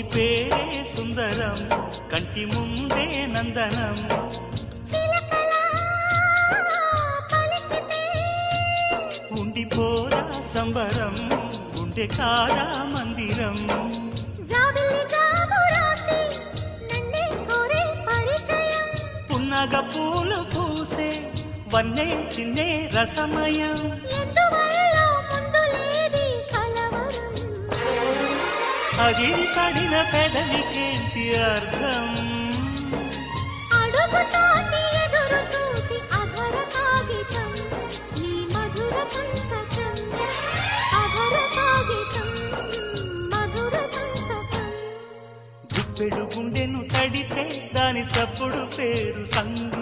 పేరే సుందరం కంటి ముందే నందనం. ఉండిపోదా సంబరం ఉండే కాదా మందిరం. పున్నగ పూలు పూసే వన్నే చిన్నే రసమయం. అది పడిన పెదవికేంటి అర్థం? అడుగుతోంది ఎదురు చూసి అధర కాగితం నీ మధుర సంతకం. అధర కాగితం మధుర సంతకం. గుప్పెడు గుండెను తడితే దాని చప్పుడు పేరు సంగీతం